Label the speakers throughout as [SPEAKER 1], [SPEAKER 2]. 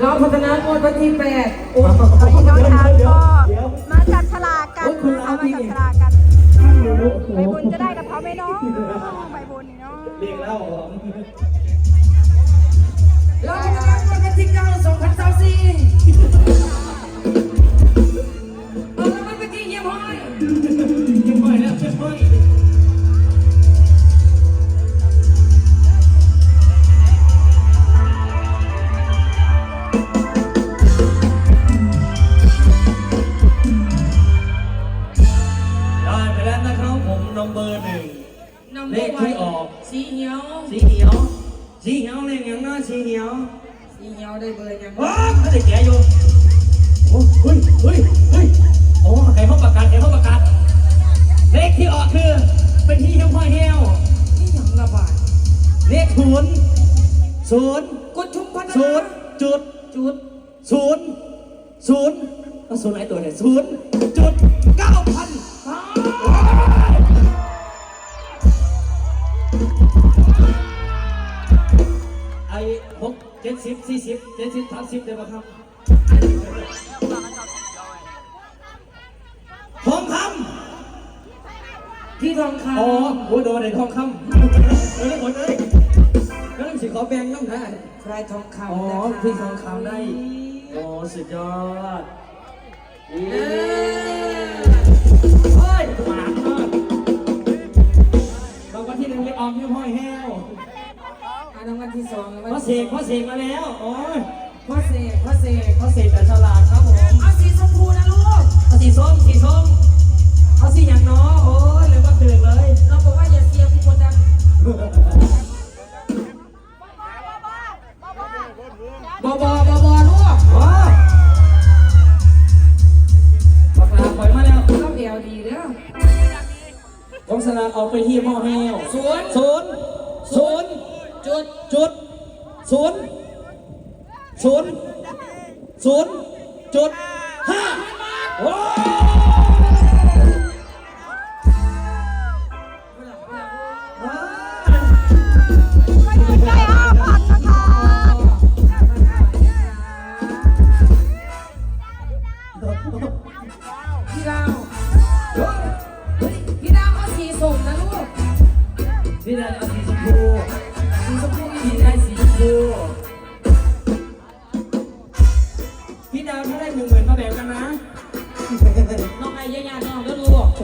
[SPEAKER 1] เราพัฒนางวดวันที่แปดโอ้
[SPEAKER 2] พี่น้องทาน
[SPEAKER 3] เดี๋ยว
[SPEAKER 2] ก็
[SPEAKER 3] เดี๋ยว
[SPEAKER 2] มาจับฉลากกันนะคะมาจับฉลากกันใบบุญจะได้กับเขาไหมเนาะใบบุญนี่เนาะ
[SPEAKER 3] เรียกแล้วเหรอ
[SPEAKER 1] เราพัฒนางวดวันที่เก้าสองพันสามสี่เสีเขี
[SPEAKER 3] ยวสีเหี
[SPEAKER 1] ยวได้เบอร์ยัง
[SPEAKER 3] ว้าวเขาได้แก่อยู่โอ้เฮ้ยเฮ้ยเฮ้ยโอ้ใครเขาประกาศใครเขาประกาศเลขที่ออกคือเป็นที่ยังพ่อแห้ว
[SPEAKER 1] นี่ยังระบาด
[SPEAKER 3] เลขศูนย์ศูนย์
[SPEAKER 1] กดชุมพัฒนา
[SPEAKER 3] ศูนย์จุด
[SPEAKER 1] จุด
[SPEAKER 3] ศูนย์ศูนย์เอาศูนย์ไหนตัวเนี่ยศูนย์จุดเก้าพัน หกเจ็ดสิบสี่สิบเจ็ดสิบสามสิบได้ปะครับทองคำ
[SPEAKER 1] พี่ทองคำ
[SPEAKER 3] อ๋อโอ้โดนไอ้ทองคำเอ้ยหมดเลยก็ต้องสิขอแบ่งน้ำได้
[SPEAKER 1] ใครทองคำ
[SPEAKER 3] อ๋อ
[SPEAKER 1] นะคะ
[SPEAKER 3] พี่ทองคำได้โอ้สุดยอด
[SPEAKER 1] เออ
[SPEAKER 3] เฮ้ยหวานมากรางวัลที่หนึ่งเลยออมยี่ห้อยแห้ว
[SPEAKER 1] อัน รางวัลที่สองรางวัล
[SPEAKER 3] พ่อเสกพ่อเสกมาแล้ว โอ้ย
[SPEAKER 1] พ่อเสกพ่อเสก
[SPEAKER 3] พ่อเสกแต่ฉลาด
[SPEAKER 1] จุด
[SPEAKER 3] ห้าโอ้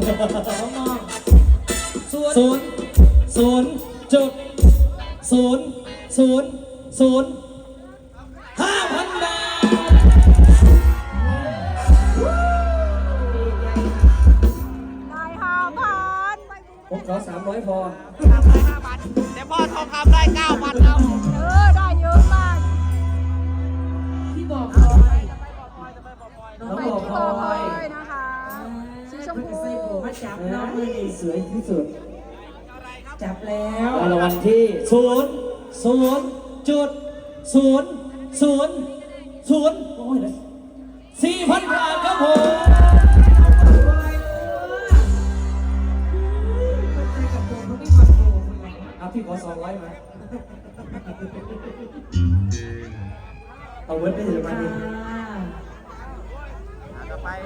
[SPEAKER 1] ก็ลูน้องน้องส่วน
[SPEAKER 3] ศูนย์ศูนย์จุดศูนย์ศูนย์ศูนย์ห้าพันบาท
[SPEAKER 2] ได้ห้าพัน
[SPEAKER 3] ผมขอสามร้อยพอ
[SPEAKER 4] แต่พ่อทองคำได้เก้าพัน
[SPEAKER 2] ส
[SPEAKER 3] วยที่สุด
[SPEAKER 1] จับแล้ว
[SPEAKER 3] รางวัลที่ศูนย์ศูนย์จุดศูนย์ศูนย์ศูนย์โอ้ยสี่พันบาทครับผม
[SPEAKER 1] พลอยเออใส่กับโบเขาไม่ความโบคนไหน
[SPEAKER 3] เอาพี่ขอสองร้อยมาเอาเวิร์ดไปเลยมาดิ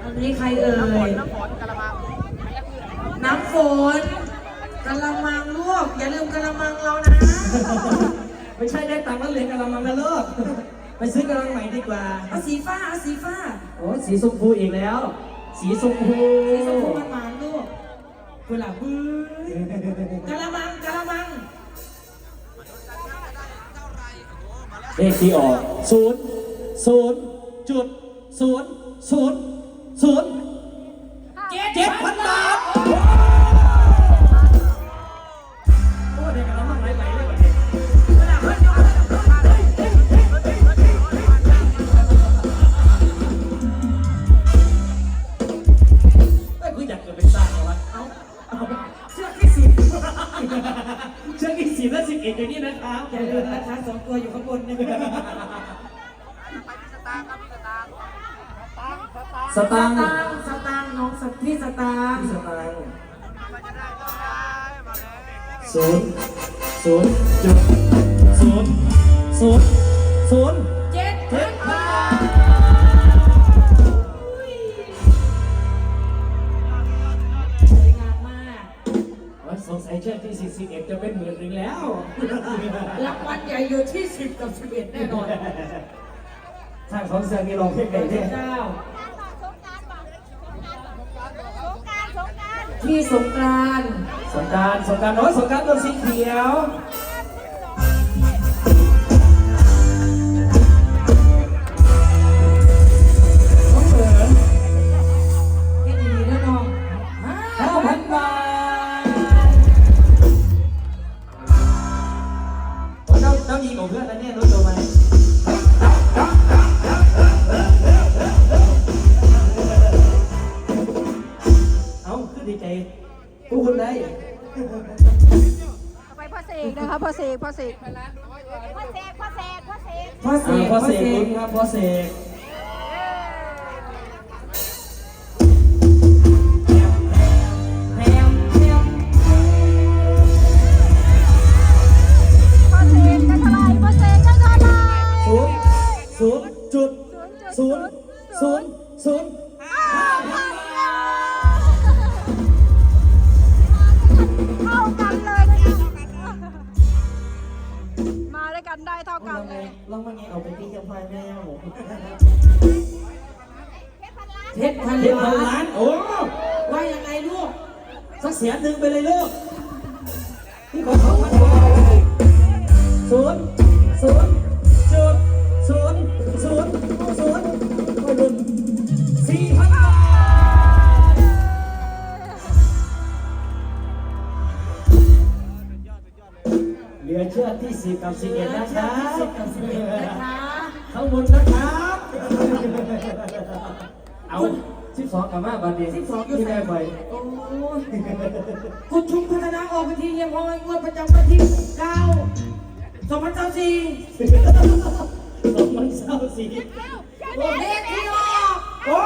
[SPEAKER 1] อันนี้ใครเอ่ย
[SPEAKER 4] น้ำฝนกระมัง
[SPEAKER 1] น้ำฝนกะละมังลวกอย่าลืมกะละมังเรานะ
[SPEAKER 3] ไม่ใช่ได้ตังค์แล้วเหรียญกำลังมาแล้วเลิกไปซื้อกำลังใหม่ดีกว่า
[SPEAKER 1] เอาสีฟ้าเอาสีฟ้า
[SPEAKER 3] โอ้สีชมพูอีกแล้ว สีชมพู
[SPEAKER 1] สีชมพูมันหวานลูกกุหลาบบื้อกะละมังกะละมัง
[SPEAKER 3] เลขที่ออกศูนย์ศูนย์จุดศูนย์ศูนย์ศูนย์เจ็ดพันบาท เอ็ดอยู่นี่นะครับ
[SPEAKER 1] อย่าลืมนะคะสองตัวอยู่ข้างบนนี่
[SPEAKER 3] สตางค์
[SPEAKER 1] สตางค์สตางค์น้องสัตที่สตางค์
[SPEAKER 3] สตางค์ศูนย์ศูนย์จุดศูนย์ศูนย์ศูนย์ สิบเอ็ดจะเป็นหมื่นหนึ่งแล้ว
[SPEAKER 1] รางวัลใหญ่อยู่ที่สิบกับสิบเอ็ดแน่นอน
[SPEAKER 3] ทางของเสือมีรองเพลงไหนเนี่ย
[SPEAKER 1] เจ้า
[SPEAKER 2] สงการสงการ
[SPEAKER 1] ที่สงกรานต์
[SPEAKER 3] สงกรารสงกรารน้อยสงกรารตัวสีเขียว
[SPEAKER 2] กนะคะพ่อเสกพ่อเสกพ่อเสกพ่อเสกพ่อเสก
[SPEAKER 1] พ่อเส
[SPEAKER 3] อ่ากพ่อเสก
[SPEAKER 1] พ่อ
[SPEAKER 3] คุณครับพ่อเส
[SPEAKER 2] ก ลย
[SPEAKER 3] ลองมาไงเอาไปตีกับพายแมว
[SPEAKER 1] เพชรพัน
[SPEAKER 3] เจ็ดพัน
[SPEAKER 1] ล้า
[SPEAKER 3] ล้านนโอ้
[SPEAKER 1] ว่ายังไงลูก
[SPEAKER 3] สักเสียหนึ่งไปเลยลูกนี่ขอสองพันบาทศูนย์ศูนย์จุดศูนย์ศูนย์ศูนย์ เหลือเชื่อที่สิบกับสิบเอ็ดนะคะ
[SPEAKER 1] สิบกับสิบเอ็ดนะคะ
[SPEAKER 3] ข้างบนนะครับ เอาสิบสองกับมาบาทเดียว
[SPEAKER 1] สิบสองอยู่
[SPEAKER 3] ที่
[SPEAKER 1] ไหน
[SPEAKER 3] ได้ไป
[SPEAKER 1] โอ้ยคุณชุมพัฒนาออกเป็นทีเยี่ยมพอยงวดประจำวันที่เก้าสองพันเก้าสี่
[SPEAKER 3] สองพันเศร้าสี่
[SPEAKER 1] เลขที่ออก
[SPEAKER 3] โอ้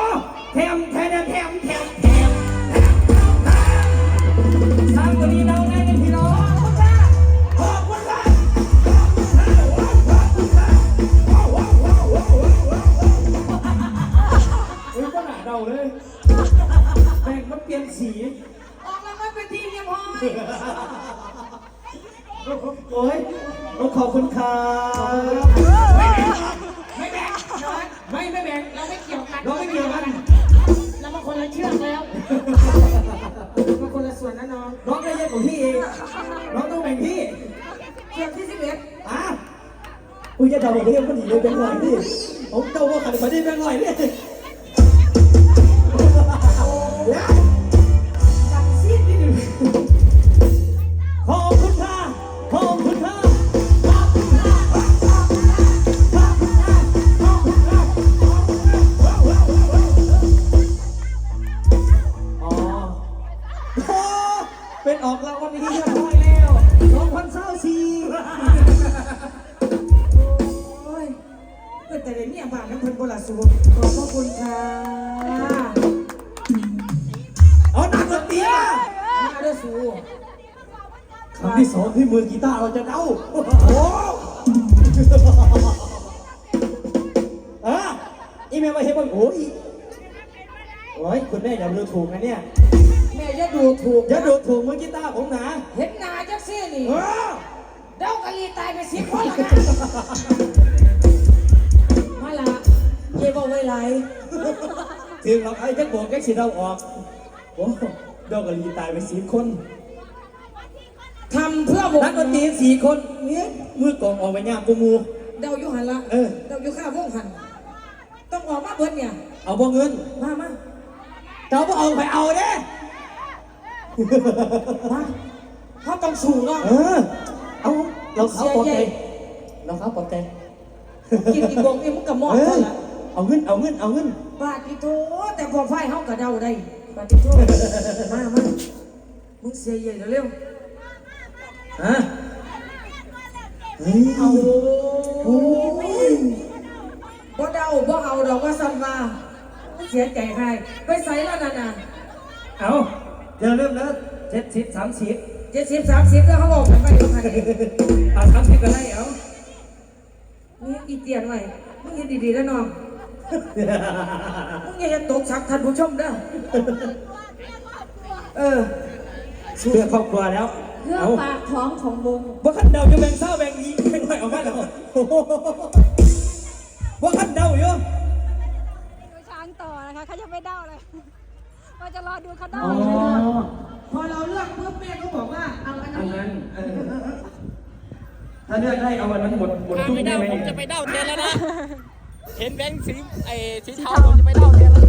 [SPEAKER 3] มาคนละ
[SPEAKER 1] ส่วนนะน้อง
[SPEAKER 3] น้องได้เยอะกว่าพี่เอง น้องต้องแบ่งพี่
[SPEAKER 1] เชือกที่สิบเอ็ด
[SPEAKER 3] อะอุ้ยจะทำอะไรกันพอดีเลยเป็นหน่อยดิผมเจ้าว่าขันมาได้เป็นหน่อยเนี่ย
[SPEAKER 1] ตาร์
[SPEAKER 3] เราจะเดาโอ้โหอะอีเมลมาเฮ้ยบ้างโอ้ยโอ้ยคุณแม่อย่าดูถูกนะเนี่ย
[SPEAKER 1] แม่จะดูถูก
[SPEAKER 3] อย่าดูถูกมือกีตาร์ผมนะ
[SPEAKER 1] เห็นหน้าจักซี่นี่
[SPEAKER 3] เออ
[SPEAKER 1] เด้ากะลีตายไปสิบคนละนะมาละเย่บอกไว้ไร
[SPEAKER 3] ถึงเราไอ้แจ็คบอกแจ็คสีเราออกโอ้เดอกกะลีตายไปสี่คน
[SPEAKER 1] ทำเพื่อวง
[SPEAKER 3] นักดนตรีสี่คนเนี่ยมือกลองออกไปย่างกูมู
[SPEAKER 1] เดาอยู่หันละ
[SPEAKER 3] เออ
[SPEAKER 1] เดาอยู่ข้าวงหัน ต้องออกมาเบิดเนี่ย
[SPEAKER 3] เอาบ่เงิน
[SPEAKER 1] มามา
[SPEAKER 3] เจ้าบ่เอาไปเอาเด้
[SPEAKER 1] มาเขาต้องสูงเนาะ
[SPEAKER 3] เออ เอาเราเขาปลอบใจเราเขาปลอบใจ
[SPEAKER 1] กินอีกบงนี่มันก็หมด
[SPEAKER 3] เอ
[SPEAKER 1] เล
[SPEAKER 3] อย
[SPEAKER 1] ละ
[SPEAKER 3] เอาเงิน เอาเงิน เอาเงิน
[SPEAKER 1] บาติโตแต่พอไฟเขาก็เดาได้ บาติโตมามามึงเสียเย็นเร็ว
[SPEAKER 3] ฮะเฮ้ย
[SPEAKER 1] ๆเอา
[SPEAKER 3] โอ้ย
[SPEAKER 1] บ่เดาบ่เอาดอกว่าซ้ำมาเสียใจให้ไปใส่แล้วนั่นน่ะ
[SPEAKER 3] เอาเดี๋ยวเริ่มแล้วเจ็ดสิบสามสิบ
[SPEAKER 1] เจ็ดสิบสามสิบแล้วเขาบอกกันไปเขาพัน
[SPEAKER 3] เอาสามสิบก็ได้เอา
[SPEAKER 1] นี่อีเตียนไว้มึงเห็นดีๆแล้วน้องมึงอย่าจะตกชักท่านผู้ชมเด้อเออ
[SPEAKER 3] เพื่อครอบครัวแล้ว
[SPEAKER 1] เเพื่อปากท้องของวง
[SPEAKER 3] ว่าขันเดาจะแบ่งเศร้าแบ่งอีแบ่งหน่อยออกมาแล้วโอ้โหว่าขันเดาอยู่
[SPEAKER 2] ดูช้างต่อนะคะเขาจะไม่เด้าเลยเราจะรอดูเขา
[SPEAKER 3] อ๋
[SPEAKER 2] เด้า
[SPEAKER 3] อ
[SPEAKER 2] เลยนะคะ
[SPEAKER 1] พอเราเลือกปุ๊บแม่ก็บอกว่าเอาอัน
[SPEAKER 3] อัน
[SPEAKER 1] นี้
[SPEAKER 3] นั้นเออถ้าเลือกได้เอาวันนั้นหมดหมด
[SPEAKER 4] ถ้า
[SPEAKER 3] ทุก
[SPEAKER 4] ไม่
[SPEAKER 3] ได้
[SPEAKER 4] เด้า
[SPEAKER 3] ไหม
[SPEAKER 4] ผมจะไปเด้าแทนแล้วนะเห็นแบงค์สีไอ้สีเทาผมจะไปเด้าแทนแล้ว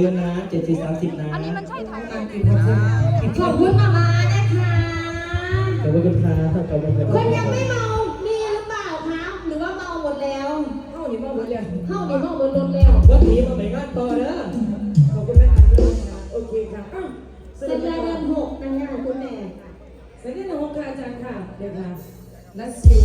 [SPEAKER 3] ลืมนะเจ็ดสี่สามสิบนะ
[SPEAKER 2] อันนี้มันใช่ไทยไหม
[SPEAKER 1] อ่านกินขอบคุณ
[SPEAKER 5] ขอบคุณมามานะคะ
[SPEAKER 3] ขอบคุณครับขอบคุณครับ
[SPEAKER 5] คนยังไม่เมามีหรือเปล่าคะหรือว่าเมาหมดแล้ว
[SPEAKER 1] เข้าหนีมาหมดเลย
[SPEAKER 5] เข้าในห้องบนรถแล้ว
[SPEAKER 3] วันนี้มาไหนงานต่อเด้อขอบคุณแม่อันด้วยนะโอเคครับอ้าว
[SPEAKER 5] สัญญาเดือนหกนะคะคุณแม่
[SPEAKER 1] สัญญาณของค่ะอาจารย์ค่ะเดี๋ยวค่ะนัดซิว